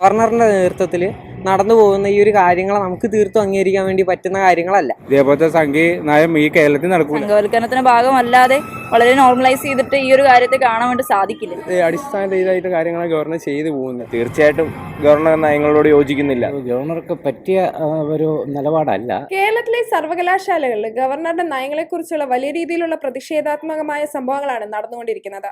ഗവർണറിന്റെ നേതൃത്വത്തിൽ നടന്നു പോകുന്ന ഈ ഒരു കാര്യങ്ങളെ നമുക്ക് തീർത്തും അംഗീകരിക്കാൻ വേണ്ടി പറ്റുന്ന കാര്യങ്ങളല്ല. ഇതേപോലത്തെ സംഘീ നയം ഈ കേരളത്തിൽ നടക്കുന്നു സംഘവൽക്കരണത്തിന്റെ ഭാഗമല്ലാതെ വളരെ നോർമലൈസ് ചെയ്തിട്ട് ഈ ഒരു കാര്യത്തെ കാണാൻ വേണ്ടി സാധിക്കില്ല. അടിസ്ഥാന രീതിയിലായിട്ട് കാര്യങ്ങൾ ഗവർണർ ചെയ്തു പോകുന്നത് തീർച്ചയായിട്ടും ഗവർണർ നയങ്ങളോട് യോജിക്കുന്നില്ല. ഗവർണർക്ക് പറ്റിയ ഒരു നിലപാടല്ല. കേരളത്തിലെ സർവകലാശാലകളിൽ ഗവർണറുടെ നയങ്ങളെക്കുറിച്ചുള്ള വലിയ രീതിയിലുള്ള പ്രതിഷേധാത്മകമായ സംഭവങ്ങളാണ് നടന്നുകൊണ്ടിരിക്കുന്നത്.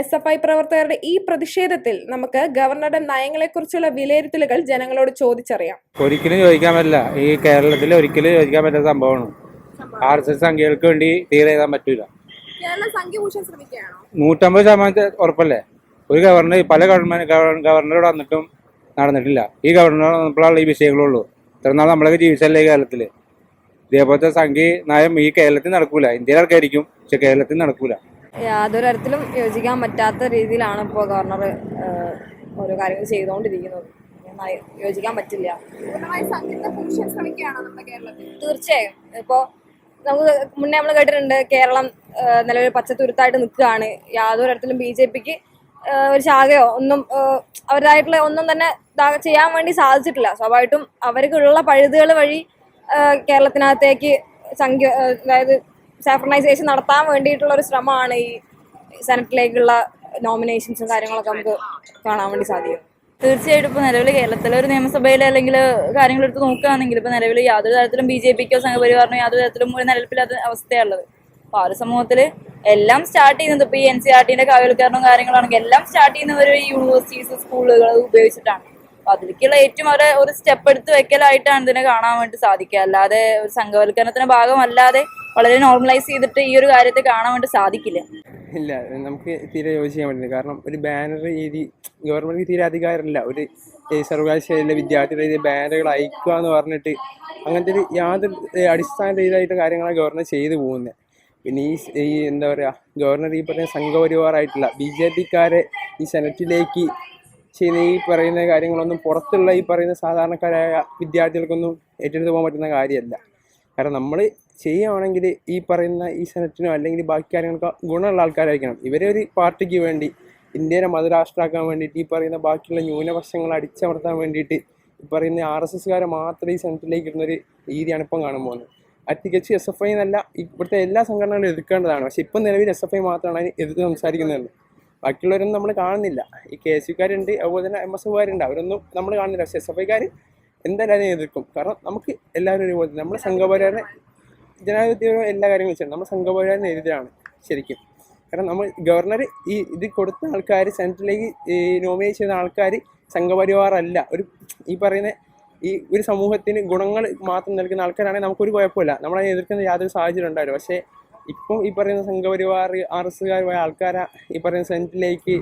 എസ് എഫ് ഐ പ്രവർത്തകരുടെ ഈ പ്രതിഷേധത്തിൽ നമുക്ക് ഗവർണറുടെ നയങ്ങളെക്കുറിച്ചുള്ള വിലയിരുത്തലുകൾ ജനങ്ങളോട് ചോദിച്ചറിയാം. ഒരിക്കലും ചോദിക്കാൻ പറ്റില്ല. ഈ കേരളത്തിൽ ഒരിക്കലും ചോദിക്കാൻ പറ്റാത്ത സംഭവമാണ്. ആർ എസ് എസ് സംഖ്യകൾക്ക് വേണ്ടി തീരെ എഴുതാൻ പറ്റൂല. നൂറ്റമ്പത് ശതമാനത്തെ ഉറപ്പല്ലേ? ഒരു ഗവർണർ പല ഗവൺമെന്റ് ഗവർണറോട് വന്നിട്ടും നടന്നിട്ടില്ല. ഈ ഗവർണർ വന്നപ്പോഴാണ് ഈ വിഷയങ്ങളുള്ളൂ. ഇത്ര നാൾ നമ്മളൊക്കെ ജീവിച്ചല്ലേ ഈ കേരളത്തിൽ ഇതേപോലത്തെ സംഖ്യ നയം ഈ കേരളത്തിൽ നടക്കൂല. ഇന്ത്യയിൽ ആൾക്കായിരിക്കും പക്ഷെ കേരളത്തിൽ നടക്കൂല. യാതൊരു തരത്തിലും യോജിക്കാൻ പറ്റാത്ത രീതിയിലാണ് ഇപ്പോൾ ഗവർണർ ഓരോ കാര്യങ്ങൾ ചെയ്തുകൊണ്ടിരിക്കുന്നത്. നന്നായി യോജിക്കാൻ പറ്റില്ല. തീർച്ചയായും. ഇപ്പോൾ നമുക്ക് മുന്നേ നമ്മൾ കേട്ടിട്ടുണ്ട് കേരളം നിലവിൽ പച്ചത്തുരുത്തായിട്ട് നിൽക്കുകയാണ്. യാതൊരു തരത്തിലും ബി ജെ പിക്ക് ഒരു ശാഖയോ ഒന്നും അവരുടേതായിട്ടുള്ള ഒന്നും തന്നെ ചെയ്യാൻ വേണ്ടി സാധിച്ചിട്ടില്ല. സ്വാഭാവികമായിട്ടും അവർക്കുള്ള പഴുതുകൾ വഴി കേരളത്തിനകത്തേക്ക് സംഖ്യ അതായത് സാഫ്രണൈസേഷൻ നടത്താൻ വേണ്ടിയിട്ടുള്ള ഒരു ശ്രമമാണ് ഈ സെനറ്റിലേക്കുള്ള നോമിനേഷൻസും കാര്യങ്ങളൊക്കെ നമുക്ക് കാണാൻ വേണ്ടി സാധിക്കും തീർച്ചയായിട്ടും ഇപ്പോൾ നിലവിൽ കേരളത്തിലെ ഒരു നിയമസഭയിൽ അല്ലെങ്കിൽ കാര്യങ്ങൾ എടുത്ത് നോക്കുകയാണെങ്കിൽ ഇപ്പോൾ നിലവിൽ യാതൊരു തരത്തിലും ബി ജെ പിക്കോ സംഘപരിവാറിനോ യാതൊരു തരത്തിലും ഒരു നിലനിൽപ്പില്ലാത്ത അവസ്ഥയുള്ളത് അപ്പോൾ ആ ഒരു സമൂഹത്തിൽ എല്ലാം സ്റ്റാർട്ട് ചെയ്യുന്നത് ഇപ്പോൾ ഈ എൻ സി ആർ ടിന്റെ കാവൽക്കാരനും കാര്യങ്ങളാണെങ്കിൽ എല്ലാം സ്റ്റാർട്ട് ചെയ്യുന്നവർ ഈ യൂണിവേഴ്സിറ്റീസ് സ്കൂളുകൾ ഉപയോഗിച്ചിട്ടാണ്. അപ്പോൾ അതിലേക്കുള്ള ഏറ്റവും അവരെ ഒരു സ്റ്റെപ്പ് എടുത്ത് വെക്കലായിട്ടാണ് ഇതിനെ കാണാൻ വേണ്ടി സാധിക്കുക. അല്ലാതെ ഒരു സംഘവൽക്കരണത്തിന്റെ ഭാഗമല്ലാതെ വളരെ നോർമലൈസ് ചെയ്തിട്ട് ഈ ഒരു കാര്യത്തെ കാണാൻ വേണ്ടി സാധിക്കില്ല. ഇല്ല നമുക്ക് തീരെ യോജിക്കാൻ പറ്റില്ല. കാരണം ഒരു ബാനർ രീതി ഗവൺമെന്റ് തീരെ അധികാരമില്ല. ഒരു സർവകലാശാലയിലെ വിദ്യാർത്ഥികളുടെ ബാനറുകൾ അയക്കുക എന്ന് പറഞ്ഞിട്ട് അങ്ങനത്തെ ഒരു യാതൊരു അടിസ്ഥാന രീതിയിലായിട്ട് കാര്യങ്ങളാണ് ഗവർണർ ചെയ്തു പോകുന്നത് പിന്നെ ഈ ഈ എന്താ പറയുക ഗവർണർ ഈ പറയുന്ന സംഘപരിവാറായിട്ടുള്ള ബി ജെ പിക്കാരെ ഈ സെനറ്റിലേക്ക് ചെയ്യുന്ന ഈ പറയുന്ന കാര്യങ്ങളൊന്നും പുറത്തുള്ള ഈ പറയുന്ന സാധാരണക്കാരായ വിദ്യാർത്ഥികൾക്കൊന്നും ഏറ്റെടുത്ത് പോകാൻ പറ്റുന്ന കാര്യമല്ല. കാരണം നമ്മൾ ചെയ്യുകയാണെങ്കിൽ ഈ പറയുന്ന ഈ സെനറ്റിനോ അല്ലെങ്കിൽ ബാക്കി കാര്യങ്ങൾക്കോ ഗുണമുള്ള ആൾക്കാരായിരിക്കണം. ഇവരെ ഒരു പാർട്ടിക്ക് വേണ്ടി ഇന്ത്യനെ മതരാഷ്ട്രമാക്കാൻ വേണ്ടിയിട്ട് ഈ പറയുന്ന ബാക്കിയുള്ള ന്യൂനപക്ഷങ്ങൾ അടിച്ചമർത്താൻ വേണ്ടിയിട്ട് ഈ പറയുന്ന ആർ എസ് എസ്കാരെ മാത്രം ഈ സെനറ്റിലേക്ക് ഇടുന്നൊരു രീതിയാണ് ഇപ്പം കാണാൻ പോകുന്നത്. തികച്ച് എസ് എഫ് ഐ എന്നല്ല ഇവിടുത്തെ എല്ലാ സംഘടനകളും എതിർക്കേണ്ടതാണ്. പക്ഷെ ഇപ്പം നിലവിൽ എസ് എഫ് ഐ മാത്രമാണ് അതിന് എതിർത്ത് സംസാരിക്കുന്നത് ബാക്കിയുള്ളവരൊന്നും നമ്മൾ കാണുന്നില്ല. ഈ കെ എസ് യുക്കാരുണ്ട് അതുപോലെ തന്നെ എം എസ് എഫുകാരുണ്ട് അവരൊന്നും നമ്മൾ കാണുന്നില്ല. പക്ഷെ എസ് എഫ് ഐക്കാർ എന്തായാലും അതിനെ എതിർക്കും. കാരണം നമുക്ക് എല്ലാവരും ഒരുപോലെ നമ്മുടെ നമ്മൾ സംഘപരിവാരനെ ജനാധിപത്യ എല്ലാ കാര്യങ്ങളും ചെയ്യണം നമ്മൾ സംഘപരിവാരനെ എതിരാണ് ശരിക്കും. കാരണം നമ്മൾ ഗവർണർ ഈ ഇത് കൊടുത്ത ആൾക്കാർ സെനറ്റിലേക്ക് നോമിനേറ്റ് ചെയ്യുന്ന ആൾക്കാർ സംഘപരിവാറല്ല. ഒരു ഈ പറയുന്ന ഈ ഒരു സമൂഹത്തിന് ഗുണങ്ങൾ മാത്രം നൽകുന്ന ആൾക്കാരാണെങ്കിൽ നമുക്കൊരു കുഴപ്പമില്ല. നമ്മളെ എതിർക്കുന്ന യാതൊരു സാഹചര്യം ഉണ്ടാവില്ല. പക്ഷേ ഇപ്പം ഈ പറയുന്ന സംഘപരിവാർ ആർ എസ്സുകാരുമായ ആൾക്കാരെ ഈ പറയുന്ന സെനറ്റിലേക്ക്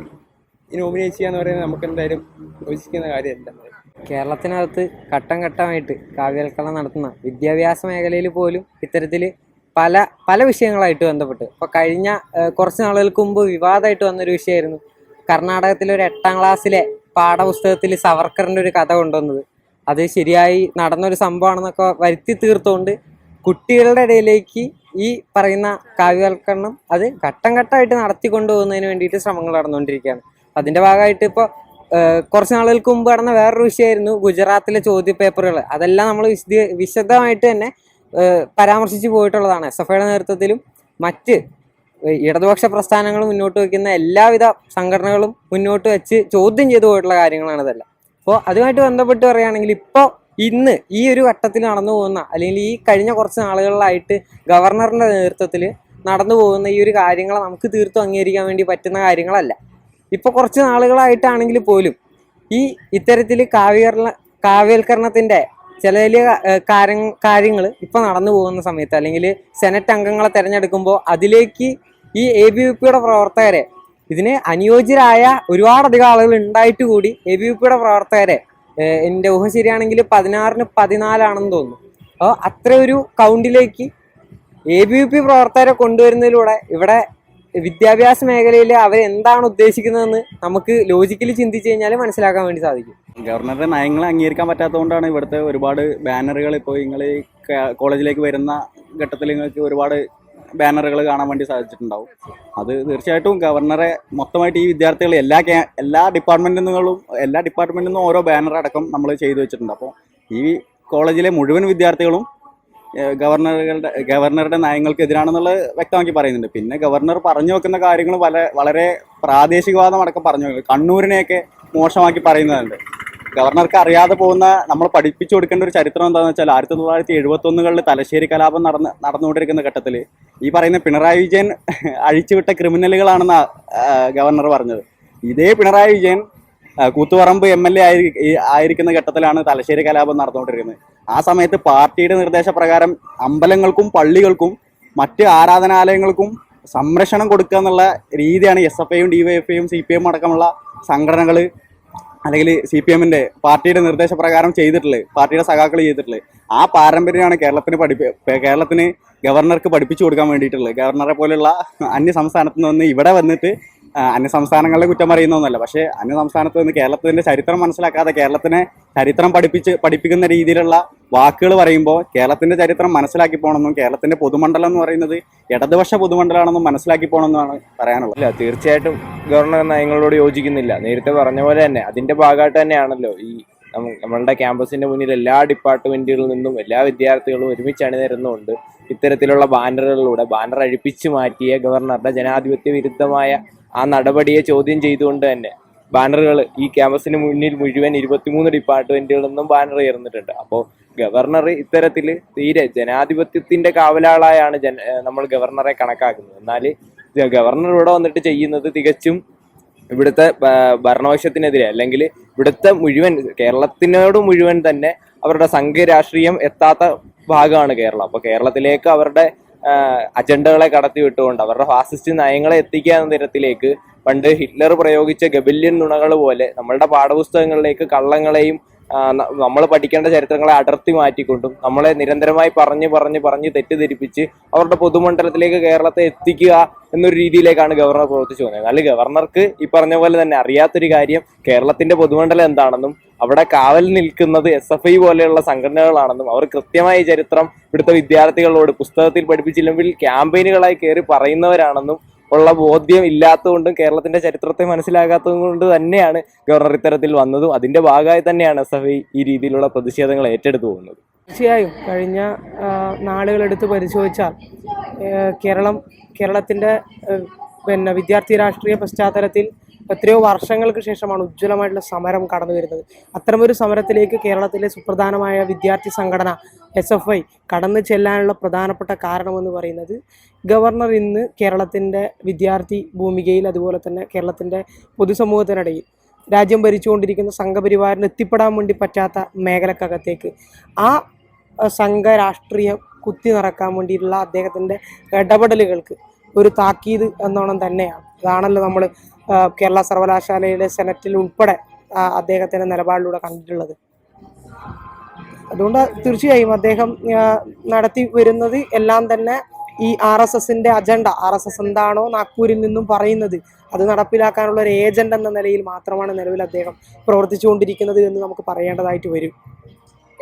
നോമിനേറ്റ് ചെയ്യാന്ന് പറയുന്നത് നമുക്ക് എന്തായാലും യോജിക്കുന്ന കാര്യമല്ല. കേരളത്തിനകത്ത് ഘട്ടം ഘട്ടമായിട്ട് കാവ്യവൽക്കരണം നടത്തുന്ന വിദ്യാഭ്യാസ മേഖലയിൽ പോലും ഇത്തരത്തിൽ പല പല വിഷയങ്ങളായിട്ട് ബന്ധപ്പെട്ട്. ഇപ്പോൾ കഴിഞ്ഞ കുറച്ച് നാളുകൾക്ക് മുമ്പ് വിവാദമായിട്ട് വന്നൊരു വിഷയമായിരുന്നു. കർണാടകത്തിലെ ഒരു എട്ടാം ക്ലാസ്സിലെ പാഠപുസ്തകത്തിൽ സവർക്കറിന്റെ ഒരു കഥ കൊണ്ടുവന്നത്. അത് ശരിയായി നടന്നൊരു സംഭവമാണെന്നൊക്കെ വരുത്തി തീർത്തുകൊണ്ട് കുട്ടികളുടെ ഇടയിലേക്ക് ഈ പറയുന്ന കാവ്യവൽക്കരണം അത് ഘട്ടം ഘട്ടമായിട്ട് നടത്തിക്കൊണ്ടുപോകുന്നതിന് വേണ്ടിയിട്ട് ശ്രമങ്ങൾ നടന്നുകൊണ്ടിരിക്കുകയാണ്. അതിന്റെ ഭാഗമായിട്ട് ഇപ്പോൾ കുറച്ച് നാളുകൾക്ക് മുമ്പ് നടന്ന വേറൊരു വിഷയമായിരുന്നു ഗുജറാത്തിലെ ചോദ്യപേപ്പറുകൾ. അതെല്ലാം നമ്മൾ വിശദ വിശദമായിട്ട് തന്നെ പരാമർശിച്ച് പോയിട്ടുള്ളതാണ്. എസ് എഫ് ഐയുടെ നേതൃത്വത്തിലും മറ്റ് ഇടതുപക്ഷ പ്രസ്ഥാനങ്ങൾ മുന്നോട്ട് വയ്ക്കുന്ന എല്ലാവിധ സംഘടനകളും മുന്നോട്ട് വെച്ച് ചോദ്യം ചെയ്തു പോയിട്ടുള്ള കാര്യങ്ങളാണ് ഇതെല്ലാം. അപ്പോൾ അതുമായിട്ട് ബന്ധപ്പെട്ട് പറയുകയാണെങ്കിൽ ഇപ്പോൾ ഇന്ന് ഈ ഒരു ഘട്ടത്തിൽ നടന്നു പോകുന്ന അല്ലെങ്കിൽ ഈ കഴിഞ്ഞ കുറച്ച് നാളുകളിലായിട്ട് ഗവർണറിന്റെ നേതൃത്വത്തിൽ നടന്നു പോകുന്ന ഈ ഒരു കാര്യങ്ങളെ നമുക്ക് തീർത്തും അംഗീകരിക്കാൻ വേണ്ടി പറ്റുന്ന കാര്യങ്ങളല്ല. ഇപ്പോൾ കുറച്ച് നാളുകളായിട്ടാണെങ്കിൽ പോലും ഈ ഇത്തരത്തിൽ കാവ്യകരണ കാവ്യവൽക്കരണത്തിന്റെ ചില വലിയ കാര്യ കാര്യങ്ങൾ ഇപ്പോൾ നടന്നു പോകുന്ന സമയത്ത് അല്ലെങ്കിൽ സെനറ്റ് അംഗങ്ങളെ തിരഞ്ഞെടുക്കുമ്പോൾ അതിലേക്ക് ഈ എ ബി വി പിയുടെ പ്രവർത്തകരെ ഇതിന് അനുയോജ്യരായ ഒരുപാടധികം ആളുകൾ ഉണ്ടായിട്ട് കൂടി എ ബി വി പിയുടെ പ്രവർത്തകരെ എന്റെ ഊഹ ശരിയാണെങ്കിൽ പതിനാറിന് പതിനാലാണെന്ന് തോന്നുന്നു. അപ്പോൾ അത്ര ഒരു കൗണ്ടിലേക്ക് എ ബി വി പി പ്രവർത്തകരെ കൊണ്ടുവരുന്നതിലൂടെ ഇവിടെ വിദ്യാഭ്യാസ മേഖലയിൽ അവരെന്താണ് ഉദ്ദേശിക്കുന്നതെന്ന് നമുക്ക് ലോജിക്കലി ചിന്തിച്ചു കഴിഞ്ഞാൽ മനസ്സിലാക്കാൻ വേണ്ടി സാധിക്കും. ഗവർണറുടെ നയങ്ങൾ അംഗീകരിക്കാൻ പറ്റാത്തതുകൊണ്ടാണ് ഇവിടുത്തെ ഒരുപാട് ബാനറുകൾ ഇപ്പോൾ നിങ്ങൾ കോളേജിലേക്ക് വരുന്ന ഘട്ടത്തിൽ നിങ്ങൾക്ക് ഒരുപാട് ബാനറുകൾ കാണാൻ വേണ്ടി സാധിച്ചിട്ടുണ്ടാവും. അത് തീർച്ചയായിട്ടും ഗവർണറെ മൊത്തമായിട്ട് ഈ വിദ്യാർത്ഥികൾ എല്ലാ എല്ലാ ഡിപ്പാർട്ട്മെന്റിൽ നിന്നും എല്ലാ ഡിപ്പാർട്ട്മെന്റിൽ നിന്നും ഓരോ ബാനർ അടക്കം നമ്മൾ ചെയ്തു വെച്ചിട്ടുണ്ട്. അപ്പോൾ ഈ കോളേജിലെ മുഴുവൻ വിദ്യാർത്ഥികളും ഗവർണറുകളുടെ ഗവർണറുടെ നയങ്ങൾക്കെതിരാണെന്നുള്ളത് വ്യക്തമാക്കി പറയുന്നുണ്ട്. പിന്നെ ഗവർണർ പറഞ്ഞു വെക്കുന്ന കാര്യങ്ങൾ പല വളരെ പ്രാദേശികവാദം അടക്കം പറഞ്ഞു. കണ്ണൂരിനെയൊക്കെ മോശമാക്കി പറയുന്നതുണ്ട് ഗവർണർക്ക് അറിയാതെ പോകുന്ന നമ്മൾ പഠിപ്പിച്ചു കൊടുക്കേണ്ട ഒരു ചരിത്രം എന്താണെന്ന് വെച്ചാൽ ആയിരത്തി തൊള്ളായിരത്തി എഴുപത്തൊന്നുകളിൽ തലശ്ശേരി കലാപം നടന്ന് നടന്നുകൊണ്ടിരിക്കുന്ന ഘട്ടത്തിൽ ഈ പറയുന്ന പിണറായി വിജയൻ അഴിച്ചുവിട്ട ക്രിമിനലുകളാണെന്ന് ഗവർണർ പറഞ്ഞത്. ഇതേ Pinarayi Vijayan Koothuparamba M L A ആയിരിക്കുന്ന ഘട്ടത്തിലാണ് തലശ്ശേരി കലാപം നടന്നുകൊണ്ടിരിക്കുന്നത്. ആ സമയത്ത് പാർട്ടിയുടെ നിർദ്ദേശപ്രകാരം അമ്പലങ്ങൾക്കും പള്ളികൾക്കും മറ്റ് ആരാധനാലയങ്ങൾക്കും സംരക്ഷണം കൊടുക്കുക എന്നുള്ള രീതിയാണ് എസ് എഫ് ഐയും ഡി വൈ എഫ് ഐയും സി പി എം അടക്കമുള്ള സംഘടനകൾ അല്ലെങ്കിൽ സി പി എമ്മിന്റെ പാർട്ടിയുടെ നിർദ്ദേശപ്രകാരം ചെയ്തിട്ടുള്ളത് പാർട്ടിയുടെ സഖാക്കൾ ചെയ്തിട്ടുള്ളത്. ആ പാരമ്പര്യമാണ് കേരളത്തിന് പഠിപ്പി കേരളത്തിന് ഗവർണർക്ക് പഠിപ്പിച്ചു കൊടുക്കാൻ വേണ്ടിയിട്ടുള്ളത്. ഗവർണറെ പോലെയുള്ള അന്യ സംസ്ഥാനത്ത് നിന്ന് ഇവിടെ വന്നിട്ട് ആ, അന്യ സംസ്ഥാനങ്ങളെ കുറ്റം പറയുന്നൊന്നുമല്ല പക്ഷേ അന്യ സംസ്ഥാനത്ത് നിന്ന് കേരളത്തിന്റെ ചരിത്രം മനസ്സിലാക്കാതെ കേരളത്തിനെ ചരിത്രം പഠിപ്പിച്ച് പഠിപ്പിക്കുന്ന രീതിയിലുള്ള വാക്കുകൾ പറയുമ്പോൾ കേരളത്തിന്റെ ചരിത്രം മനസ്സിലാക്കി പോകണമെന്നും കേരളത്തിന്റെ പൊതുമണ്ഡലം എന്ന് പറയുന്നത് ഇടതുപക്ഷ പൊതുമണ്ഡലമാണെന്നും മനസ്സിലാക്കി പോകണമെന്നാണ് പറയാനുള്ളത്. ഇല്ല തീർച്ചയായിട്ടും ഗവർണർ നയങ്ങളോട് യോജിക്കുന്നില്ല. നേരത്തെ പറഞ്ഞ പോലെ തന്നെ അതിന്റെ ഭാഗമായിട്ട് തന്നെയാണല്ലോ ഈ നമ്മ- നമ്മളുടെ ക്യാമ്പസിന്റെ മുന്നിൽ എല്ലാ ഡിപ്പാർട്ട്മെന്റുകളിൽ നിന്നും എല്ലാ വിദ്യാർത്ഥികളും ഒരുമിച്ച് അണിനിരന്നുകൊണ്ട് ഇത്തരത്തിലുള്ള ബാനറുകളിലൂടെ ബാനർ അഴിപ്പിച്ചു മാറ്റിയ ഗവർണറുടെ ജനാധിപത്യ വിരുദ്ധമായ ആ നടപടിയെ ചോദ്യം ചെയ്തുകൊണ്ട് തന്നെ ബാനറുകൾ ഈ ക്യാമ്പസിന് മുന്നിൽ മുഴുവൻ ഇരുപത്തിമൂന്ന് ഡിപ്പാർട്ട്മെന്റുകളിൽ നിന്നും ബാനർ ഉയർന്നിട്ടുണ്ട്. അപ്പോൾ ഗവർണർ ഇത്തരത്തിൽ തീരെ ജനാധിപത്യത്തിന്റെ കാവലാളായാണ് ജന നമ്മൾ ഗവർണറെ കണക്കാക്കുന്നത്. എന്നാൽ ഗവർണർ ഇവിടെ വന്നിട്ട് ചെയ്യുന്നത് തികച്ചും ഇവിടുത്തെ ഭരണപക്ഷത്തിനെതിരെ അല്ലെങ്കിൽ ഇവിടുത്തെ മുഴുവൻ കേരളത്തിനോട് മുഴുവൻ തന്നെ അവരുടെ സംഘരാഷ്ട്രീയം എത്താത്ത ഭാഗമാണ് കേരളം. അപ്പോൾ കേരളത്തിലേക്ക് അവരുടെ അജണ്ടകളെ കടത്തിവിട്ടുകൊണ്ട് അവരുടെ ഫാസിസ്റ്റ് നയങ്ങളെ എത്തിക്കുക എന്ന തരത്തിലേക്ക് പണ്ട് ഹിറ്റ്ലർ പ്രയോഗിച്ച ഗബില്യൻ നുണകൾ പോലെ നമ്മളുടെ പാഠപുസ്തകങ്ങളിലേക്ക് കള്ളങ്ങളെയും നമ്മൾ പഠിക്കേണ്ട ചരിത്രങ്ങളെ അടർത്തി മാറ്റിക്കൊണ്ടും നമ്മളെ നിരന്തരമായി പറഞ്ഞ് പറഞ്ഞ് പറഞ്ഞ് തെറ്റിദ്ധരിപ്പിച്ച് അവരുടെ പൊതുമണ്ഡലത്തിലേക്ക് കേരളത്തെ എത്തിക്കുക എന്നൊരു രീതിയിലേക്കാണ് ഗവർണർ പ്രവർത്തിച്ചു പോകുന്നത്. എന്നാൽ ഗവർണർക്ക് ഈ പറഞ്ഞ പോലെ തന്നെ അറിയാത്തൊരു കാര്യം കേരളത്തിന്റെ പൊതുമണ്ഡലം എന്താണെന്നും അവിടെ കാവൽ നിൽക്കുന്നത് എസ് എഫ് ഐ പോലെയുള്ള സംഘടനകളാണെന്നും അവർ കൃത്യമായ ചരിത്രം ഇവിടുത്തെ വിദ്യാർത്ഥികളോട് പുസ്തകത്തിൽ പഠിപ്പിച്ചില്ലെങ്കിൽ ക്യാമ്പയിനുകളായി കയറി പറയുന്നവരാണെന്നും ഉള്ള ബോധ്യം ഇല്ലാത്തതുകൊണ്ടും കേരളത്തിന്റെ ചരിത്രത്തെ മനസ്സിലാകാത്തതും കൊണ്ട് തന്നെയാണ് ഗവർണർ ഇത്തരത്തിൽ വന്നതും. അതിന്റെ ഭാഗമായി തന്നെയാണ് എസ് എഫ് ഐ ഈ രീതിയിലുള്ള പ്രതിഷേധങ്ങൾ ഏറ്റെടുത്തു പോകുന്നത്. തീർച്ചയായും കഴിഞ്ഞ നാളുകളെടുത്ത് പരിശോധിച്ചാൽ കേരളം കേരളത്തിന്റെ പിന്നെ വിദ്യാർത്ഥി രാഷ്ട്രീയ പശ്ചാത്തലത്തിൽ എത്രയോ വർഷങ്ങൾക്ക് ശേഷമാണ് ഉജ്ജ്വലമായിട്ടുള്ള സമരം കടന്നു വരുന്നത്. അത്തരമൊരു സമരത്തിലേക്ക് കേരളത്തിലെ സുപ്രധാനമായ വിദ്യാർത്ഥി സംഘടന എസ് എഫ് ഐ കടന്നു ചെല്ലാനുള്ള പ്രധാനപ്പെട്ട കാരണമെന്ന് പറയുന്നത് ഗവർണർ ഇന്ന് കേരളത്തിന്റെ വിദ്യാർത്ഥി ഭൂമികയിൽ അതുപോലെ തന്നെ കേരളത്തിന്റെ പൊതുസമൂഹത്തിനിടയിൽ രാജ്യം ഭരിച്ചുകൊണ്ടിരിക്കുന്ന സംഘപരിവാറിന് എത്തിപ്പെടാൻ വേണ്ടി പറ്റാത്ത മേഖലക്കകത്തേക്ക്. ആ സംഘരാഷ്ട്രീയ സംഘ രാഷ്ട്രീയം കുത്തി നിറക്കാൻ വേണ്ടിയിട്ടുള്ള അദ്ദേഹത്തിന്റെ ഇടപെടലുകൾക്ക് ഒരു താക്കീത് എന്നോണം തന്നെയാണ്. അതാണല്ലോ നമ്മൾ കേരള സർവകലാശാലയുടെ സെനറ്റിൽ ഉൾപ്പെടെ അദ്ദേഹത്തിന്റെ നിലപാടിലൂടെ കണ്ടിട്ടുള്ളത്. അതുകൊണ്ട് തീർച്ചയായും അദ്ദേഹം നടത്തി വരുന്നത് എല്ലാം തന്നെ ഈ ആർ എസ് എസിന്റെ അജണ്ട ആർ എസ് എസ് എന്താണോ നാഗ്പൂരിൽ നിന്നും പറയുന്നത് അത് നടപ്പിലാക്കാനുള്ള ഒരു ഏജന്റ് എന്ന നിലയിൽ മാത്രമാണ് നിലവിൽ അദ്ദേഹം പ്രവർത്തിച്ചുകൊണ്ടിരിക്കുന്നത് എന്ന് നമുക്ക് പറയേണ്ടതായിട്ട് വരും.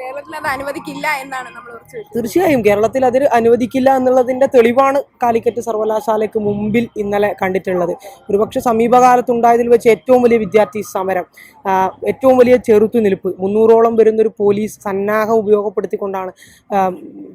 കേരളത്തിൽ അത് അനുവദിക്കില്ല എന്നാണ് നമ്മൾ ഉറച്ചു തീർച്ചയായും കേരളത്തിൽ അതിൽ അനുവദിക്കില്ല എന്നുള്ളതിന്റെ തെളിവാണ് കാലിക്കറ്റ് സർവകലാശാലയ്ക്ക് മുമ്പിൽ ഇന്നലെ കണ്ടിട്ടുള്ളത്. ഒരുപക്ഷെ സമീപകാലത്തുണ്ടായതിൽ വെച്ച് ഏറ്റവും വലിയ വിദ്യാർത്ഥി സമരം ഏറ്റവും വലിയ ചെറുത്തുനിൽപ്പ് മുന്നൂറോളം വരുന്നൊരു പോലീസ് സന്നാഹം ഉപയോഗപ്പെടുത്തിക്കൊണ്ടാണ്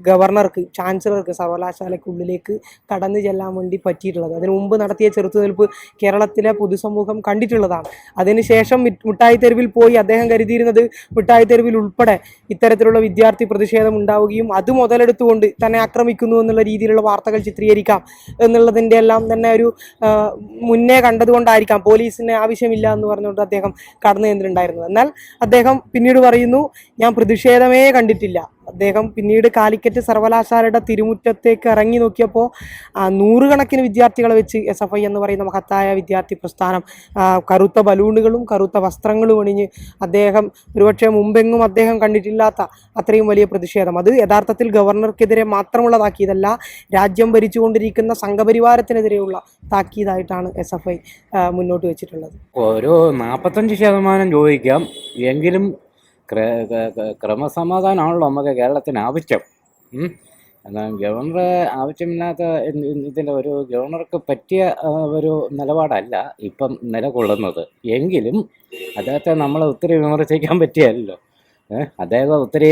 ഗവർണർക്ക് ചാൻസലർക്ക് സർവകലാശാലയ്ക്കുള്ളിലേക്ക് കടന്നു ചെല്ലാൻ വേണ്ടി പറ്റിയിട്ടുള്ളത്. അതിനു മുമ്പ് നടത്തിയ ചെറുത്തുനിൽപ്പ് കേരളത്തിലെ പൊതുസമൂഹം കണ്ടിട്ടുള്ളതാണ്. അതിനുശേഷം മിഠായി തെരുവിൽ പോയി അദ്ദേഹം കരുതിയിരുന്നത് മിഠായി തെരുവിൽ ഉൾപ്പെടെ ഇത്തരത്തിലുള്ള വിദ്യാർത്ഥി പ്രതിഷേധം ഉണ്ടാവുകയും അത് മുതലെടുത്തുകൊണ്ട് തന്നെ ആക്രമിക്കുന്നു എന്നുള്ള രീതിയിലുള്ള വാർത്തകൾ ചിത്രീകരിക്കാം എന്നുള്ളതിന്റെ എല്ലാം തന്നെ ഒരു മുന്നേ കണ്ടതുകൊണ്ടായിരിക്കാം പോലീസിന് ആവശ്യമില്ല എന്ന് പറഞ്ഞുകൊണ്ട് അദ്ദേഹം കടന്നു ചെന്നിട്ടുണ്ടായിരുന്നത്. എന്നാൽ അദ്ദേഹം പിന്നീട് പറയുന്നു ഞാൻ പ്രതിഷേധമേ കണ്ടിട്ടില്ല. അദ്ദേഹം പിന്നീട് കാലിക്കറ്റ് സർവകലാശാലയുടെ തിരുമുറ്റത്തേക്ക് ഇറങ്ങി നോക്കിയപ്പോൾ നൂറുകണക്കിന് വിദ്യാർത്ഥികളെ വെച്ച് എസ് എഫ് ഐ എന്ന് പറയുന്ന മഹത്തായ വിദ്യാർത്ഥി പ്രസ്ഥാനം കറുത്ത ബലൂണുകളും കറുത്ത വസ്ത്രങ്ങളും അണിഞ്ഞ് അദ്ദേഹം ഒരുപക്ഷെ മുമ്പെങ്ങും അദ്ദേഹം കണ്ടിട്ടില്ലാത്ത അത്രയും വലിയ പ്രതിഷേധം. അത് യഥാർത്ഥത്തിൽ ഗവർണർക്കെതിരെ മാത്രമുള്ളതാക്കിയതല്ല രാജ്യം ഭരിച്ചുകൊണ്ടിരിക്കുന്ന സംഘപരിവാരത്തിനെതിരെയുള്ള താക്കീതായിട്ടാണ് എസ് എഫ് ഐ മുന്നോട്ട് വെച്ചിട്ടുള്ളത്. ഒരു നാൽപ്പത്തഞ്ച് ശതമാനം ചോദിക്കാം എങ്കിലും ക്രമസമാധാനമാണല്ലോ നമുക്ക് കേരളത്തിന് ആവശ്യം. എന്നാൽ ഗവർണർ ആവശ്യമില്ലാത്ത ഇത് ഇതിന്റെ ഒരു ഗവർണർക്ക് പറ്റിയ ഒരു നിലപാടല്ല ഇപ്പം നിലകൊള്ളുന്നത്. എങ്കിലും അദ്ദേഹത്തെ നമ്മൾ ഒത്തിരി വിമർശിക്കാൻ പറ്റിയല്ലോ. അദ്ദേഹം ഒത്തിരി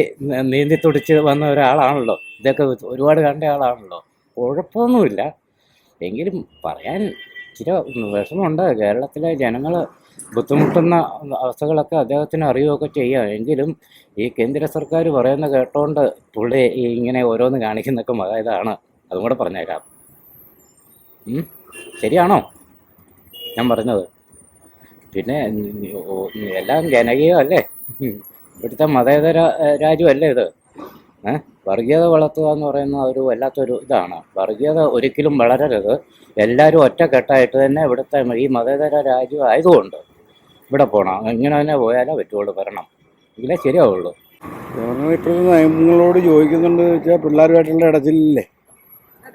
നീന്തി തുടിച്ച് വന്ന ഒരാളാണല്ലോ. ഇതൊക്കെ ഒരുപാട് കണ്ട ആളാണല്ലോ. കുഴപ്പമൊന്നുമില്ല. എങ്കിലും പറയാൻ ഇച്ചിരി വിഷമമുണ്ട് കേരളത്തിലെ ജനങ്ങൾ ബുദ്ധിമുട്ടുന്ന അവസ്ഥകളൊക്കെ അദ്ദേഹത്തിന് അറിയുകയൊക്കെ ചെയ്യാം. എങ്കിലും ഈ കേന്ദ്ര സർക്കാർ പറയുന്ന കേട്ടോണ്ട് പുള്ളി ഇങ്ങനെ ഓരോന്ന് കാണിക്കുന്നൊക്കെ മതായതാണ് അതും കൂടെ പറഞ്ഞേക്കാം? ശരിയാണോ? ഞാൻ പറഞ്ഞത്. പിന്നെ എല്ലാം ജനകീയമല്ലേ. ഇവിടുത്തെ മതേതര രാജ്യമല്ലേ ഇത്? ഏഹ് വർഗീയത വളർത്തുക എന്ന് പറയുന്ന ഒരു വല്ലാത്തൊരു ഇതാണ്. വർഗീയത ഒരിക്കലും വളരരുത്. എല്ലാവരും ഒറ്റക്കെട്ടായിട്ട് തന്നെ ഇവിടുത്തെ ഈ മതേതര രാജ്യം ആയതുകൊണ്ട് ഇവിടെ പോകണം ഇങ്ങനെ തന്നെ പോയാലേ പറ്റുള്ളൂ വരണം. എങ്കിലേ ശരിയാവുള്ളൂ. ഗവർണർ ഇപ്പോഴത്തെ നയങ്ങളോട് ചോദിക്കുന്നുണ്ട് വെച്ചാൽ പിള്ളേരുമായിട്ടുള്ള ഇടച്ചിലില്ലേ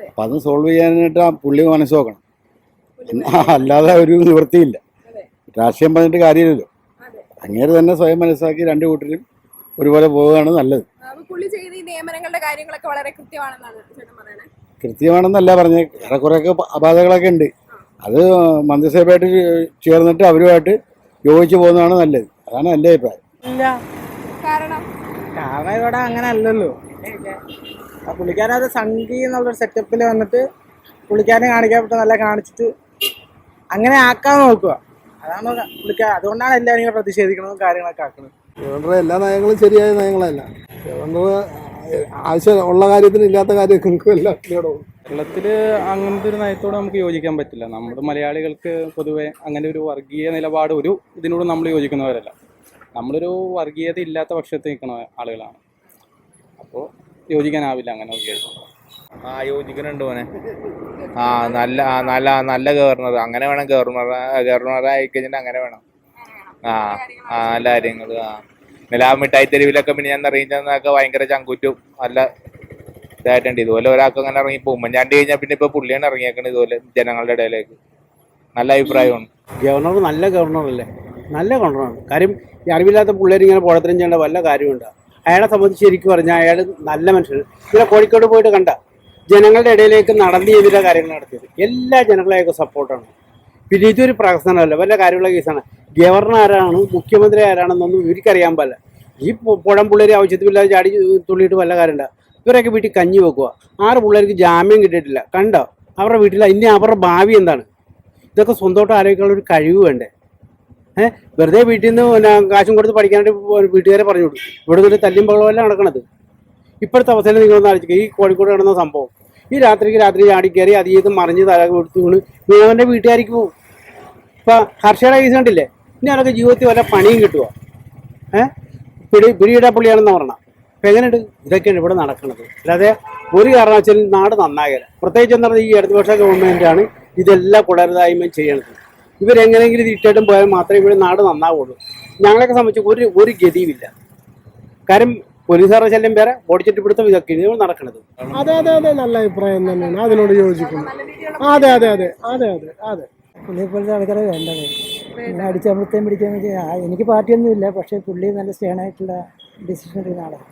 അപ്പം അത് സോൾവ് ചെയ്യാനായിട്ട് ആ പുള്ളി മനസ്സ് നോക്കണം. അല്ലാതെ ഒരു നിവൃത്തിയില്ല. രാഷ്ട്രീയം പറഞ്ഞിട്ട് കാര്യമില്ലല്ലോ. അങ്ങേര് തന്നെ സ്വയം മനസ്സാക്കി രണ്ട് കൂട്ടരും ഒരുപോലെ പോവുകയാണ് നല്ലത്. അപ്പൊ പുള്ളി ചെയ്ത ഈ നിയമനങ്ങളുടെ കാര്യങ്ങളൊക്കെ വളരെ കൃത്യമാണെന്നാണ് ചേട്ടൻ കൃത്യമാണെന്നല്ല പറഞ്ഞ ഏറെക്കുറെയൊക്കെ അപാധകളൊക്കെ ഉണ്ട്. അത് മന്ത്രിസഭയായിട്ട് ചേർന്നിട്ട് അവരുമായിട്ട് യോജിച്ച് പോകുന്നതാണ് നല്ലത്. അതാണ് എന്റെ അഭിപ്രായം. ഇല്ല. കാരണം? കാരണം ഇവിടെ അങ്ങനെ അല്ലല്ലോ. ആ പുള്ളിക്കാരൻ അത് സംഘി എന്നുള്ളൊരു സെറ്റപ്പിൽ വന്നിട്ട് പുള്ളിക്കാരനെ കാണിക്കാൻ പറ്റും നല്ല കാണിച്ചിട്ട് അങ്ങനെ ആക്കാൻ നോക്കുക. അതാണ് പുള്ളിക്കാർ അതുകൊണ്ടാണ് എല്ലാവരും ഇങ്ങനെ പ്രതിഷേധിക്കണതും കാര്യങ്ങളൊക്കെ ആക്കുന്നത്. ഗവർണറെ എല്ലാ നയങ്ങളും ശരിയായ നയങ്ങളല്ല. ഗവർണർ ആവശ്യം ഉള്ള കാര്യത്തിന് ഇല്ലാത്ത കാര്യം എല്ലാം ക്ലിയറാവും കേരളത്തിൽ അങ്ങനത്തെ ഒരു നയത്തോട് നമുക്ക് യോജിക്കാൻ പറ്റില്ല. നമ്മുടെ മലയാളികൾക്ക് പൊതുവെ അങ്ങനെ ഒരു വർഗീയ നിലപാട് ഒരു ഇതിനോട് നമ്മൾ യോജിക്കുന്നവരല്ല. നമ്മളൊരു വർഗീയത ഇല്ലാത്ത പക്ഷത്ത് നിൽക്കുന്ന ആളുകളാണ്. അപ്പോൾ യോജിക്കാനാവില്ല അങ്ങനെ ആ യോജിക്കുന്നുണ്ട് മോനെ. ആ നല്ല നല്ല നല്ല ഗവർണർ. അങ്ങനെ വേണം ഗവർണർ ഗവർണർ ആയിക്കഴിഞ്ഞിട്ട് അങ്ങനെ വേണം. ആ ആ ആ. മിഠായി തെരുവിലൊക്കെ പിന്നെ ഞാൻ ഇറങ്ങിച്ചെന്നൊക്കെ ഭയങ്കര ചങ്കൂറ്റും നല്ല ഇതായിട്ടുണ്ട്. ഇതുപോലെ ഒരാൾക്ക് അങ്ങനെ ഇറങ്ങി ഉമ്മൻചാണ്ടി കഴിഞ്ഞാൽ പിന്നെ ഇപ്പൊ പുള്ളിയാണ് ഇറങ്ങിയേക്കണത് ഇതുപോലെ ജനങ്ങളുടെ ഇടയിലേക്ക്. നല്ല അഭിപ്രായമാണ്. ഗവർണർ നല്ല ഗവർണർ അല്ലേ നല്ല ഗവർണറാണ്. കാര്യം ഈ അറിവില്ലാത്ത ഇങ്ങനെ പോടത്തരം ചെയ്യേണ്ട വല്ല കാര്യമുണ്ട് അയാളെ സംബന്ധിച്ച് ശരിക്കും പറഞ്ഞാൽ അയാൾ നല്ല മനുഷ്യൻ ഇവിടെ കോഴിക്കോട് പോയിട്ട് കണ്ട? ജനങ്ങളുടെ ഇടയിലേക്ക് നടന്നു ചെയ്തിട്ടുള്ള കാര്യങ്ങൾ നടത്തിയത്. എല്ലാ ജനങ്ങളെയൊക്കെ സപ്പോർട്ടാണ് പിന്നെ ഇതൊരു പ്രഹസനമല്ല വല്ല കാര്യമുള്ള കേസാണ്. ഗവർണർ ആരാണ് മുഖ്യമന്ത്രി ആരാണെന്നൊന്നും ഇവർക്കറിയാൻ പാടില്ല. ഈ പുഴം പിള്ളേർ ആവശ്യത്തില്ലാതെ ചാടി തുള്ളിയിട്ട് വല്ല കാര്യമുണ്ട്? ഇവരൊക്കെ വീട്ടിൽ കഞ്ഞി വെക്കുക. ആറ് പിള്ളേർക്ക് ജാമ്യം കിട്ടിയിട്ടില്ല. കണ്ടോ? അവരുടെ വീട്ടിൽ ഇനി അവരുടെ ഭാവി എന്താണ്? ഇതൊക്കെ സ്വന്തമായിട്ട് ആലോചിക്കാനുള്ള ഒരു കഴിവ് വേണ്ടേ? ഏഹ് വെറുതെ വീട്ടിൽ നിന്ന് പിന്നെ കാശും കൊടുത്ത് പഠിക്കാനായിട്ട് വീട്ടുകാരെ പറഞ്ഞു കൊടുക്കും ഇവിടെ നിന്ന് തല്ലും ബഹളമല്ല നടക്കണത്. ഇപ്പോഴത്തെ അവസ്ഥയിൽ നിങ്ങളൊന്ന് ആലോചിക്കുക ഈ കോഴിക്കോട് നടന്ന സംഭവം. ഈ രാത്രിക്ക് രാത്രി ചാടി കയറി അതീതം മറിഞ്ഞ് തല കൊടുത്തു വീണ്. മേവന്റെ വീട്ടുകാരിക്ക് പോകും ഇപ്പൊ ഹർഷയുടെ കേസ് കണ്ടില്ലേ? ഇനി അവരൊക്കെ ജീവിതത്തിൽ വല്ല പണിയും കിട്ടുമോ ഏഹ് പിടി പിടിയുടെ പുള്ളിയാണെന്ന് പറഞ്ഞാൽ അപ്പൊ എങ്ങനെയുണ്ട്? ഇതൊക്കെയാണ് ഇവിടെ നടക്കുന്നത്. അല്ലാതെ ഒരു കാരണവശാലും നാട് നന്നാകില്ല പ്രത്യേകിച്ച് എന്താ പറയുക ഈ ഇടതുപക്ഷ ഗവൺമെന്റാണ് ഇതെല്ലാം കുടരുതായ്മ ചെയ്യണത്. ഇവരെങ്ങനെയെങ്കിലും ഇത് ഇട്ടിട്ടും പോയാൽ മാത്രമേ ഇവിടെ നാട് നന്നാവുള്ളൂ. ഞങ്ങളെയൊക്കെ സംബന്ധിച്ച് ഒരു ഒരു ഗതിയുമില്ല. കാര്യം പോലീസുകാരുടെ ശല്യം വേറെ ഓടിച്ചിട്ട് പിടുത്തം ഇതൊക്കെ ഇത് നടക്കണത്. അതെ അതെ അതെ നല്ല അഭിപ്രായം തന്നെയാണ്. അതിനോട് യോജിക്കുന്നു. അതെ അതെ അതെ അതെ അതെ അതെ. പുള്ളിയെ പോലത്തെ ആൾക്കാരെ വേണ്ടത്. പിന്നെ അടിച്ചമർത്തേം പിടിക്കാന്ന് വെച്ചാൽ എനിക്ക് പാർട്ടിയൊന്നും ഇല്ല പക്ഷേ പുള്ളി നല്ല സ്റ്റേണായിട്ടുള്ള ഡിസിഷൻ എടുക്കുന്ന ആളാണ്.